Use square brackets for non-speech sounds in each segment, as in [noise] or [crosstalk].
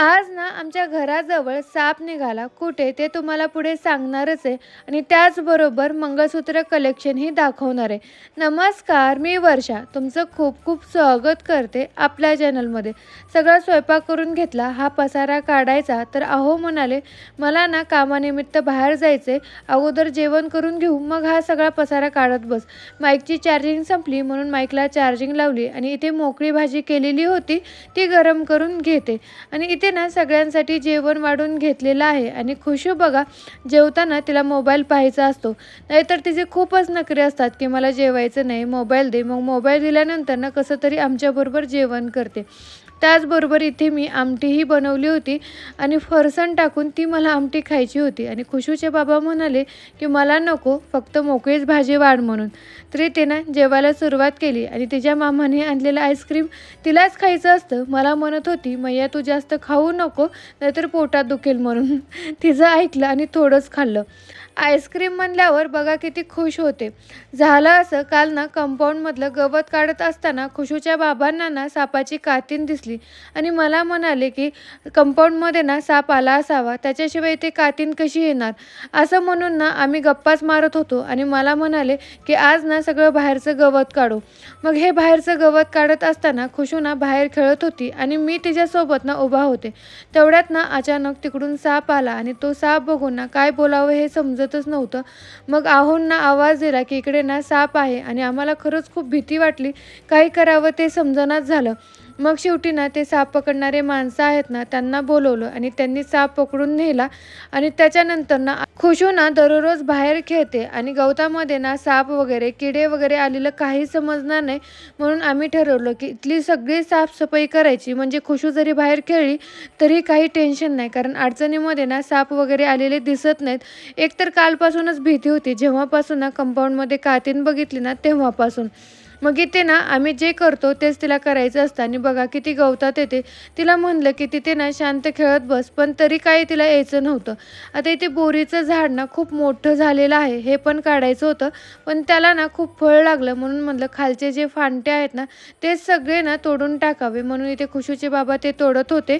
आज ना आमच्या घराजवळ साप निघाला. कुठे ते तुम्हाला पुढे सांगणारच आहे. आणि त्याचबरोबर मंगळसूत्र कलेक्शनही दाखवणार आहे. नमस्कार मी वर्षा. तुमचं खूप खूप स्वागत करते आपल्या चॅनलमध्ये सगळा स्वयंपाक करून घेतला हा पसारा काढायचा. तर अहो म्हणाले मला ना कामानिमित्त बाहेर जायचे अगोदर जेवण करून घेऊ मग हा सगळा पसारा काढत बस. माईकची चार्जिंग संपली म्हणून माईकला चार्जिंग लावली. आणि इथे मोकळी भाजी केलेली होती ती गरम करून घेते. आणि इथे ना सगळ्यांसाठी जेवण वाढून घेतलेलं आहे. आणि खुशू बघा जेवताना तिला मोबाईल पाहायचा असतो. नाहीतर तिचे खूपच नखरे असतात की मला जेवायचं नाही मोबाईल दे. मग मोबाईल दिल्यानंतर ना कसं तरी आमच्याबरोबर जेवण करते. त्याचबरोबर इथे मी आमटीही बनवली होती आणि फरसण टाकून ती मला आमटी खायची होती. आणि खुशूचे बाबा म्हणाले की मला नको फक्त मोकळीच भाजी वाढ म्हणून. तरी तिनं जेवायला सुरुवात केली आणि तिच्या मामाने आणलेलं आईस्क्रीम तिलाच खायचं असतं. मला म्हणत होती मैया तू जास्त खाऊ नको नाहीतर पोटात दुखेल म्हणून. [laughs] तिचं ऐकलं आणि थोडंच खाल्लं. आईस्क्रीम म्हणल्यावर बघा किती खुश होते. झालं असं काल ना कंपाऊंडमधलं गवत काढत असताना खुशूच्या बाबांना ना सापाची कातीन दिसली. आणि मला म्हणाले की कंपाऊंडमध्ये ना साप आला असावा त्याच्याशिवाय ते कातीन कशी येणार? असं म्हणून ना आम्ही गप्पाच मारत होतो. आणि मला म्हणाले की आज ना सगळं बाहेरचं गवत काढू. मग हे बाहेरचं गवत काढत असताना खुशू ना बाहेर खेळत होती आणि मी तिच्यासोबत ना उभा होते. तेवढ्यात ना अचानक तिकडून साप आला आणि तो साप बघून ना काय बोलावं हे समजत कळतच नव्हतं. मग आहोंना आवाज दिला की इकडे ना साप आहे आणि आम्हाला खरंच खूप भीती वाटली. काय करावं ते समजनाच झालं. मग शेवटी ना ते साप पकडणारे माणसं आहेत ना त्यांना बोलवलं आणि त्यांनी साप पकडून नेला. आणि त्याच्यानंतर ना खुशू ना दररोज बाहेर खेळते आणि गवतामध्ये ना साप वगैरे किडे वगैरे आलेलं काही समजणार नाही. म्हणून आम्ही ठरवलं की इथली सगळी साफसफाई करायची. म्हणजे खुशू जरी बाहेर खेळली तरी काही टेन्शन नाही. कारण अडचणीमध्ये ना साप वगैरे आलेले दिसत नाहीत. एकतर कालपासूनच भीती होती. जेव्हापासून ना कंपाऊंडमध्ये कातीन बघितली ना तेव्हापासून. मग इथे ना आम्ही जे करतो तेच तिला करायचं असतं. आणि बघा किती गवतात येते. तिला म्हणलं की तिथे ना शांत खेळत बस पण तरी काही तिला यायचं नव्हतं. आता इथे बोरीचं झाड ना खूप मोठं झालेलं आहे हे पण काढायचं होतं. पण त्याला ना खूप फळ लागलं म्हणून म्हणलं खालचे जे फांटे आहेत ना ते सगळे ना तोडून टाकावे. म्हणून इथे खुशूचे बाबा ते तोडत होते.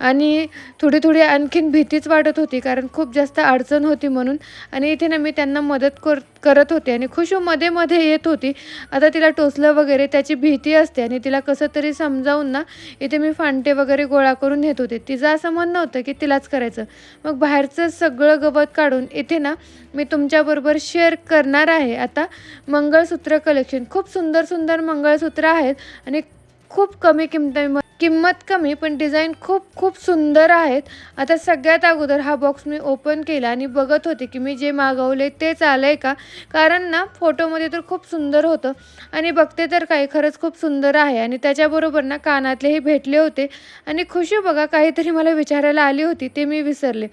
आणि थोडी थोडी आणखीन भीतीच वाटत होती कारण खूप जास्त अडचण होती म्हणून. आणि इथे ना मी त्यांना मदत कर करत होते आणि खुशू मध्ये मध्ये येत होती. आता तिला टोचलं वगैरे त्याची भीती असते आणि तिला कसं तरी समजावून ना इथे मी फांटे वगैरे गोळा करून नेत होते. तिचं असं म्हणणं होतं की तिलाच करायचं. मग बाहेरचं सगळं गवत काढून इथे ना मी तुमच्याबरोबर शेअर करणार आहे. आता मंगळसूत्र कलेक्शन खूप सुंदर सुंदर मंगळसूत्र आहेत आणि खूप कमी किमतीमध्ये किंमत कमी पण डिझाईन खूप खूप सुंदर आहेत. आता सगळ्यात अगोदर हा बॉक्स मी ओपन केला आणि बघत होते की मी जे मागवले तेच आलं आहे का? कारण ना फोटोमध्ये तर खूप सुंदर होतं आणि बघते तर काय खरंच खूप सुंदर आहे आणि त्याच्याबरोबर ना कानातलेही भेटले होते. आणि खुशी बघा काहीतरी मला विचारायला आली होती ते मी विसरले.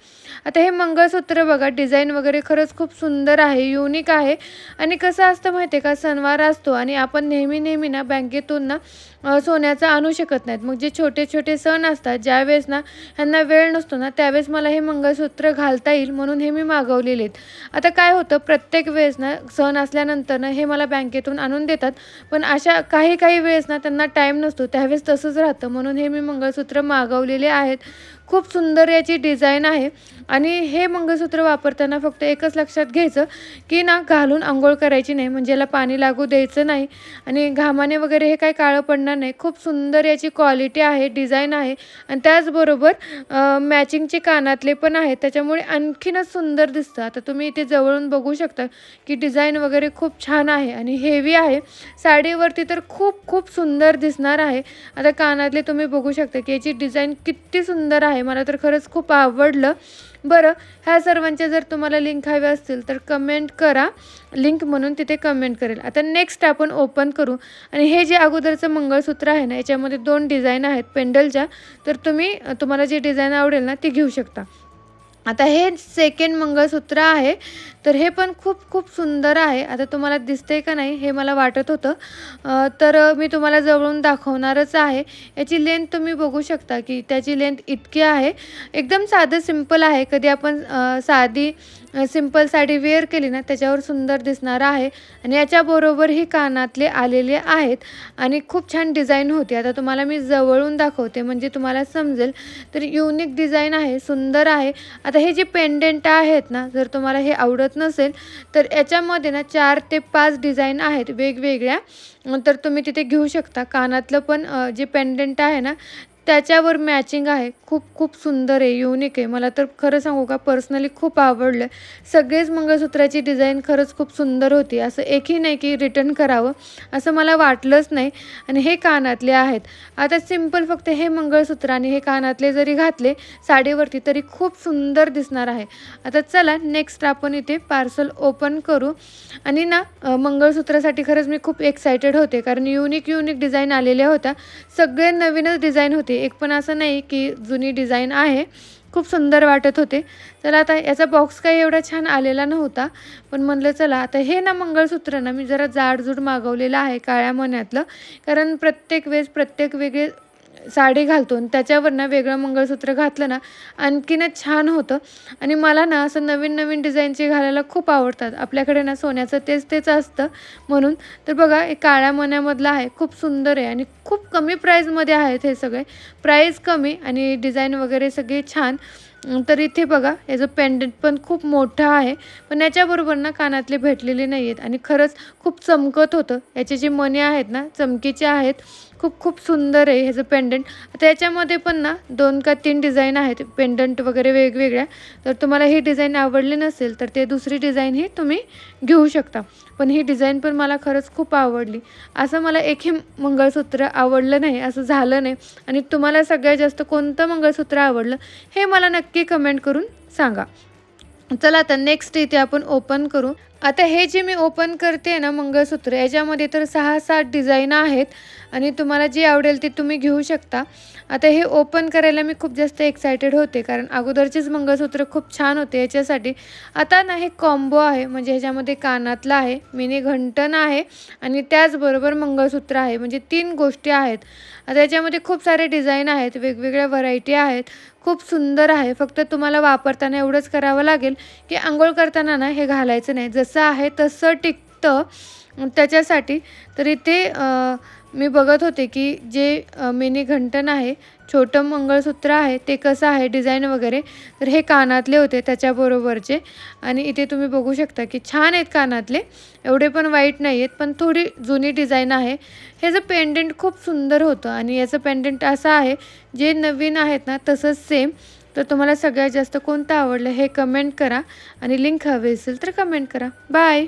आता हे मंगळसूत्र बघा डिझाईन वगैरे खरंच खूप सुंदर आहे युनिक आहे. आणि कसं असतं माहिती आहे का? सणवार असतो आणि आपण नेहमी नेहमी ना बँकेतून ना सोन्याचं आणू शकत नाहीत. मग जे छोटे छोटे सण असतात ज्यावेळेस ना ह्यांना वेळ नसतो ना त्यावेळेस मला हे मंगळसूत्र घालता येईल म्हणून हे मी मागवलेले आहेत. आता काय होतं प्रत्येक वेळेस ना सण असल्यानंतर ना हे मला बँकेतून आणून देतात. पण अशा काही काही वेळेस ना त्यांना टाईम नसतो त्यावेळेस तसंच राहतं. म्हणून हे मी मंगळसूत्र मागवलेले आहेत. खूप सुंदर याची डिझाईन आहे. आणि हे मंगळसूत्र वापरताना फक्त एकच लक्षात घ्यायचं की ना घालून आंघोळ करायची नाही म्हणजे याला पाणी लागू द्यायचं नाही. आणि घामाने वगैरे हे काही काळं पडणार नाही. खूप सुंदर याची क्वालिटी आहे डिझाईन आहे. आणि त्याचबरोबर मॅचिंगचे कानातले पण आहेत. त्याच्यामुळे आणखीनच सुंदर दिसतं. आता तुम्ही इथे जवळून बघू शकता की डिझाईन वगैरे खूप छान आहे आणि हेवी आहे. साडीवरती तर खूप खूप सुंदर दिसणार आहे. आता कानातले तुम्ही बघू शकता की याची डिझाईन किती सुंदर आहे. मला तर खरंच खूप आवडलं. बरं ह्या सर्वांच्या जर तुम्हाला लिंक हव्या असतील तर कमेंट करा. लिंक म्हणून तिथे कमेंट करेल. आता नेक्स्ट आपण ओपन करू. आणि हे जे अगोदरचं मंगळसूत्र आहे ना याच्यामध्ये दोन डिझाईन आहेत पेंडलच्या तर तुम्ही तुम्हाला जी डिझाईन आवडेल ना ती घेऊ शकता. आता हे सेकंड मंगळसूत्र आहे. तर हे पण खूप खूप सुंदर आहे. आता तुम्हाला दिसते का नाही हे मला वाटत होतं. तर मी तुम्हाला जवळून दाखवणारच आहे. याची लेंथ तुम्ही बघू शकता की त्याची लेंथ इतकी आहे. एकदम साधं सिंपल आहे. कधी आपण साधी सिंपल साडी वेअर केली ना त्याच्यावर सुंदर दिसणार आहे. आणि याच्याबरोबर ही कानातले आलेले आहेत. आणि खूप छान डिझाईन होती. आता तुम्हाला मी जवळून दाखवते म्हणजे तुम्हाला समजेल. तर युनिक डिझाईन आहे सुंदर आहे. आता हे जे पेंडेंट आहेत ना जर तुम्हाला हे आवडत नसेल तर याच्यामध्ये ना चार ते पाच डिझाईन आहेत वेगवेगळ्या. तर तुम्ही तिथे घेऊ शकता. कानातलं पण जे पेंडेंट आहे ना त्याच्यावर मॅचिंग आहे. खूप खूप सुंदर आहे युनिक आहे. मला तर खरं सांगू का पर्सनली खूप आवडलं. सगळेच मंगळसूत्राची डिझाईन खरंच खूप सुंदर होती. असं एकही नाही की रिटर्न करावं असं मला वाटलंच नाही. आणि हे कानातले आहेत. आता सिंपल फक्त हे मंगळसूत्र आणि हे कानातले जरी घातले साडीवरती तरी खूप सुंदर दिसणार आहे. आता चला नेक्स्ट आपण इथे पार्सल ओपन करू. आणि ना मंगळसूत्रासाठी खरंच मी खूप एक्सायटेड होते. कारण युनिक युनिक डिझाईन आलेल्या होत्या. सगळे नवीनच डिझाईन होते. एक पण असं नाही की जुनी डिझाईन आहे. खूप सुंदर वाटत होते. तर आता याचा बॉक्स काही एवढा छान आलेला नव्हता. पण म्हणलं चला आता हे ना मंगळसूत्र ना मी जरा जाडजूड मागवलेलं आहे काळ्या मण्यातलं. कारण प्रत्येक वेळेस प्रत्येक वेगळे साडी घालतो आणि त्याच्यावर ना वेगळं मंगळसूत्र घातलं ना आणखीनच छान होतं. आणि मला ना असं नवीन नवीन डिझाईनचे घालायला खूप आवडतात. आपल्याकडे ना सोन्याचं तेच तेच असतं म्हणून. तर बघा हे काळ्या मण्यामधलं आहे खूप सुंदर आहे आणि खूप कमी प्राईजमध्ये आहेत हे सगळे. प्राईस कमी आणि डिझाईन वगैरे सगळे छान. तर इथे बघा याचं पेंडंट पण खूप मोठं आहे. पण याच्याबरोबर ना कानातले भेटलेले नाही आहेत आणि खरंच खूप चमकत होतं. याचे जे मने आहेत ना चमकीचे आहेत. खूप खूप सुंदर आहे ह्याचं पेंडंट आता याच्यामध्ये पण ना दोन का तीन डिझाईन आहेत. पेंडंट वगैरे वेगवेगळ्या. तर तुम्हाला ही डिझाईन आवडली नसेल तर ते दुसरी डिझाईनही तुम्ही घेऊ शकता. पण ही डिझाईन पण मला खरंच खूप आवडली. असं मला एकही मंगळसूत्र आवडलं नाही असं झालं नाही. आणि तुम्हाला सगळ्यात जास्त कोणतं मंगळसूत्र आवडलं हे मला नक्की कमेंट करून सांगा. चला आता नेक्स्ट इथे आपण ओपन करू. आता हे जे मी ओपन करते ना मंगळसूत्र याच्यामध्ये तर सहा सात डिझाईन आहेत आणि तुम्हाला जी आवडेल ती तुम्ही घेऊ शकता. आता हे ओपन करायला मी खूप जास्त एक्सायटेड होते कारण अगोदरचेच मंगळसूत्र खूप छान होते याच्यासाठी. आता ना हे कॉम्बो आहे म्हणजे ह्याच्यामध्ये कानातलं आहे मिनी घंटण आहे आणि त्याचबरोबर मंगळसूत्र आहे म्हणजे तीन गोष्टी आहेत. आता याच्यामध्ये खूप सारे डिझाईन आहेत वेगवेगळ्या व्हरायटी आहेत खूप सुंदर आहे. फक्त तुम्हाला वापरताना एवढंच करावं लागेल की आंघोळ करताना ना हे घालायचं नाही. जसं आहे तसं टिकतं. त्याच्यासाठी तर इथे मी बघत होते की जे मिनी घंटण आहे छोटं मंगळसूत्र आहे ते कसं आहे डिझाईन वगैरे तर हे कानातले होते त्याच्याबरोबरचे. आणि इथे तुम्ही बघू शकता की छान आहेत कानातले. एवढे पण वाईट नाही आहेत पण थोडी जुनी डिझाईन आहे. ह्याचं पेंडंट खूप सुंदर होतं. आणि याचं पेंडंट असं आहे जे नवीन आहेत ना तसंच सेम तर तुम्हाला सगळ्यात जास्त कोणतं आवडलं हे कमेंट करा आणि लिंक हवी असेल तर कमेंट करा. बाय